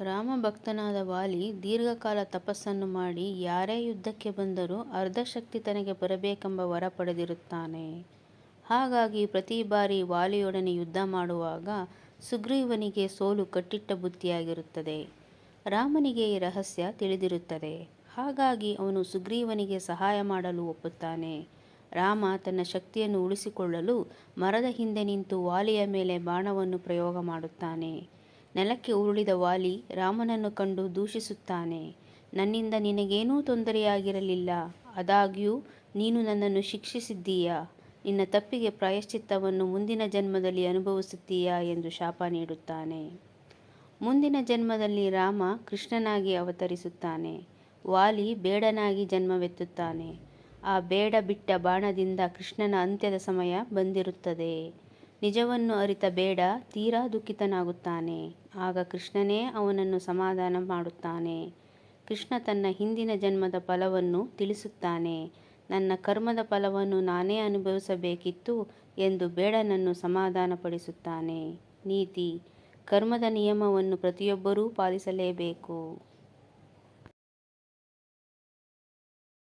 ರಾಮಭಕ್ತನಾದ ವಾಲಿ ದೀರ್ಘಕಾಲ ತಪಸ್ಸನ್ನು ಮಾಡಿ ಯಾರೇ ಯುದ್ಧಕ್ಕೆ ಬಂದರೂ ಅರ್ಧಶಕ್ತಿ ತನಗೆ ಬರಬೇಕೆಂಬ ವರ ಪಡೆದಿರುತ್ತಾನೆ. ಹಾಗಾಗಿ ಪ್ರತಿ ಬಾರಿ ವಾಲಿಯೊಡನೆ ಯುದ್ಧ ಮಾಡುವಾಗ ಸುಗ್ರೀವನಿಗೆ ಸೋಲು ಕಟ್ಟಿಟ್ಟ ಬುದ್ಧಿಯಾಗಿರುತ್ತದೆ ರಾಮನಿಗೆ ಈ ರಹಸ್ಯ ತಿಳಿದಿರುತ್ತದೆ. ಹಾಗಾಗಿ ಅವನು ಸುಗ್ರೀವನಿಗೆ ಸಹಾಯ ಮಾಡಲು ಒಪ್ಪುತ್ತಾನೆ. ರಾಮ ತನ್ನ ಶಕ್ತಿಯನ್ನು ಉಳಿಸಿಕೊಳ್ಳಲು ಮರದ ಹಿಂದೆ ನಿಂತು ವಾಲಿಯ ಮೇಲೆ ಬಾಣವನ್ನು ಪ್ರಯೋಗ ಮಾಡುತ್ತಾನೆ. ನೆಲಕ್ಕೆ ಉರುಳಿದ ವಾಲಿ ರಾಮನನ್ನು ಕಂಡು ದೂಷಿಸುತ್ತಾನೆ. ನನ್ನಿಂದ ನಿನಗೇನೂ ತೊಂದರೆಯಾಗಿರಲಿಲ್ಲ. ಆದಾಗ್ಯೂ, ನೀನು ನನ್ನನ್ನು ಶಿಕ್ಷಿಸಿದ್ದೀಯ. ನಿನ್ನ ತಪ್ಪಿಗೆ ಪ್ರಾಯಶ್ಚಿತ್ತವನ್ನು ಮುಂದಿನ ಜನ್ಮದಲ್ಲಿ ಅನುಭವಿಸುತ್ತೀಯಾ ಎಂದು ಶಾಪ ನೀಡುತ್ತಾನೆ. ಮುಂದಿನ ಜನ್ಮದಲ್ಲಿ ರಾಮ ಕೃಷ್ಣನಾಗಿ ಅವತರಿಸುತ್ತಾನೆ. ವಾಲಿ ಬೇಡನಾಗಿ ಜನ್ಮವೆತ್ತುತ್ತಾನೆ. ಆ ಬೇಡ ಬಿಟ್ಟ ಬಾಣದಿಂದ ಕೃಷ್ಣನ ಅಂತ್ಯದ ಸಮಯ ಬಂದಿರುತ್ತದೆ. ನಿಜವನ್ನು ಅರಿತ ಬೇಡ, ತೀರಾ ದುಃಖಿತನಾಗುತ್ತಾನೆ. ಆಗ ಕೃಷ್ಣನೇ ಅವನನ್ನು ಸಮಾಧಾನ ಮಾಡುತ್ತಾನೆ. ಕೃಷ್ಣ ತನ್ನ ಹಿಂದಿನ ಜನ್ಮದ ಫಲವನ್ನು ತಿಳಿಸುತ್ತಾನೆ. ನನ್ನ ಕರ್ಮದ ಫಲವನ್ನು ನಾನೇ ಅನುಭವಿಸಬೇಕಿತ್ತು ಎಂದು ಬೇಡನನ್ನು ಸಮಾಧಾನಪಡಿಸುತ್ತಾನೆ. ನೀತಿ: ಕರ್ಮದ ನಿಯಮವನ್ನು ಪ್ರತಿಯೊಬ್ಬರೂ ಪಾಲಿಸಲೇಬೇಕು.